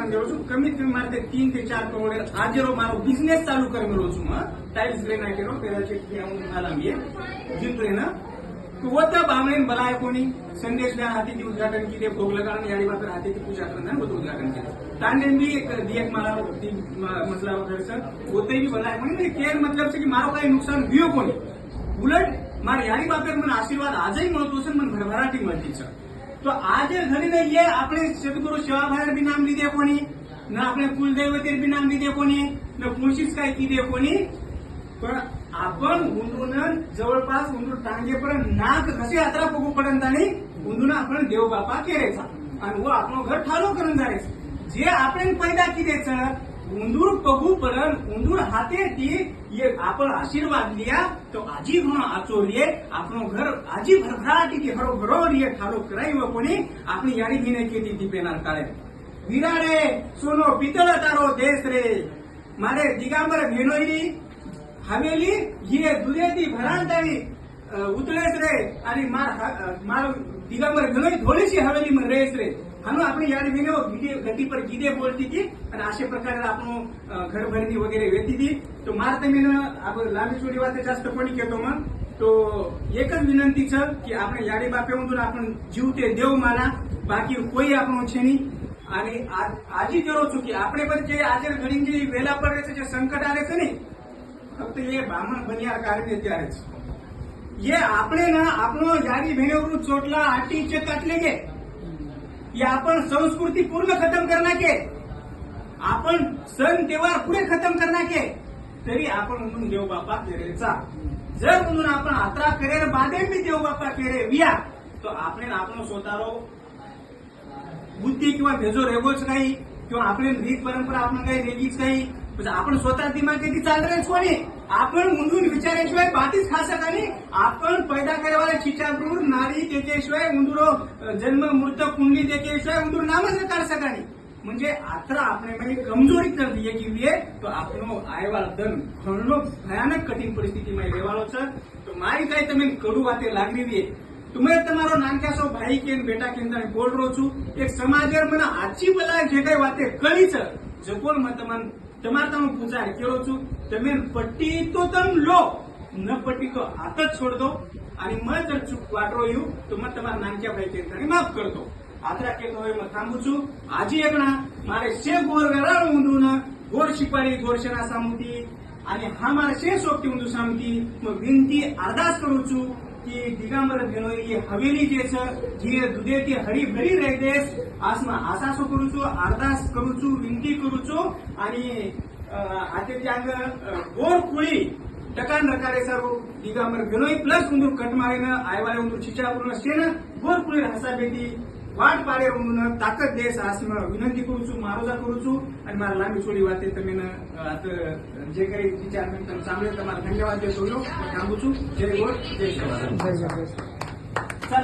કારણ દેવું છું કમિત કમી મારે તીન થી ચાર કરોડ આજે મારો બિઝનેસ ચાલુ કરી રહ્યો છું ટાઇલ્સ ગ્રેનાઇટેરો પેલા છે કે હું આલામીએ जिंतून तो होतं बामणेन बलाय कोणी संदेश द्या हातीची उद्घाटन केले भोग लगान याडी मात्र हातीची पूजा करणार होतं उद्घाटन केलं तांडेन बी एक दियक मला ती म- मसला वगैरे होते बी बलाय कोणी केर मतलब છે કે મારો કઈ નુકસાન ગયો કોની ઉલટ મારા યારી બાપે મને આશીર્વાદ આજે મળતો છે ને મને ભરભરાટી મળતી છે તો આજે ઘડીને એ આપણે સદગુરુ સેવાભાઈ બી નામ લીધે કોની? ને આપણે કુલદૈવતીર બી નામ લીધे कोणी न काय किदे कोणी पण आपण उंदरून जवळपास उंदूर टांगेपर्यंत नाक कशी यात्रा बघू पर्यंत आणि उंदून आपण देवबापा केरेचा आणि व आपण घर ठालो करून जायचं जे आपण पैदा किदेचं ઉંદુર પગુ પરન ઉંદુર હાથેથી એ આપણ આશીર્વાદ લ્યા, તો આજી ઘણો આચો રે આપણો ઘર આજી ભરભરાટી કે હરો ભરો રે ખાડો કરાવ્યો પણ આપણી યારી ગીને કેતી હતી પેના કાળે. વીરા રે સોનો પિત્તળ તારો દેશ રે. મારે દિગાંબર ભેનોઈની હવેલી એ દુરેથી ભરાંતાવી ઉતળેશ રે અને મારો દિગંબર ગણોય ધોળી છે, હવેલીમાં રહેશ રે. આનો આપણે યાદ વિનો ગતિ પર ગીતે બોલતી હતી અને આશે પ્રકારે આપણું ઘર ભરની વગેરે વેતી હતી. તો મારે તમે લાંબી ચોરી વાતે જાસ્ત કોની કહેતોમાં તો એક જ વિનંતી છે કે આપણે યાદી બાપે હું આપણે જીવ તે દેવ માના, બાકી કોઈ આપણું છે નહીં. અને આજે જરૂર છું કે આપણે પણ જે આજે ઘણી જે વેલા પડે છે, જે સંકટ આવે છે ને, ફક્ત એ બ્રાહ્મણ બનિયાર કારણે ત્યારે છે એ આપણે ना આપણો यारी भेणेवरून चोटला आटीचे काटले गे हे आपण संस्कृती पूर्ण खतम करणार के आपण सण तेव्हार पुढे खतम करणार के तरी आपण म्हणून देव बापा केरेचा जर म्हणून आपण आत्रा करेर बादे बी देव बापा केरे विया तो आपण आपण स्वतःरो बुद्धी किंवा भेजो रेगोच काही किंवा आपली रीत परंपरा आपण काही रेगीच काही म्हणजे आपण स्वतः दिमाग किती चालणारच कोणी आपण उंदून विचाराशिवाय बातीच खासक आणि आपण पैदा करायला चिचाब्रूर नारी त्याच्याशिवाय उंदूर जन्म मृत कुंडली त्याच्याशिवाय उंदूर नामच काढ सकाळी म्हणजे आत्रा આપણે ભાઈ કમજોરી કરી દઈએ કે તો આપણો આયવાળ ધન ઘણો ભયાનક કઠિન પરિસ્થિતિમાં રહેવાનો છે તો મારી કઈ તમે કડું વાતે લાગણી દે तुम्ही તમારો નાનકાસો ભાઈ કે ને બેટા કે તમે બોલ રહ્યો છું એક સમાજર મને આજી બલા જે કઈ વાતે કરી છે જકોલ માં તમાર તમાર તમે પૂછાય કેળો છું તમે પટ્ટી તો તમ લો ન પટ્ટી તો હાથ જ છોડ દો आणि मग जर चूक वाटरो येऊ तर मग તમારા નાનક્યા ભાઈ કેન્દ્રની માફ કરતો આદરા કે હવે હું થાંભું છું આજે એકના મારે શे गोर वेळा ઊંધું गोर शिपारी गोरशना सामुती आणि हा मारा शे सोबती ઊંધું सामुती मग विनंती अरदास करू છું की दिगंबर बेनोई हवेली देश जी दुधे ती हरी भरी रे देश. आसमा आसासो करूचो अरदास करूचो विनती करूचो. आणि आतेजांग गोर कुळी टकान रकारे सर्व दिगंबर बेनोई प्लस उंदूर कटमारीनं आयवाले उंदूर शिक्षा पूर्ण शेन गोर कुळी हसा बेटी. વાટ પાડે હું તાકત દેશ આસમાં વિનંતી કરું છું મારોજા કરું છું અને મારા લાંબી છોડી વાતે તમે જે કરી વિચાર મેં તમે સાંભળ્યો તમારા ધન્યવાદ જે કહ્યું સાંભળું છું. જય ગોર જય જય જય જય. સર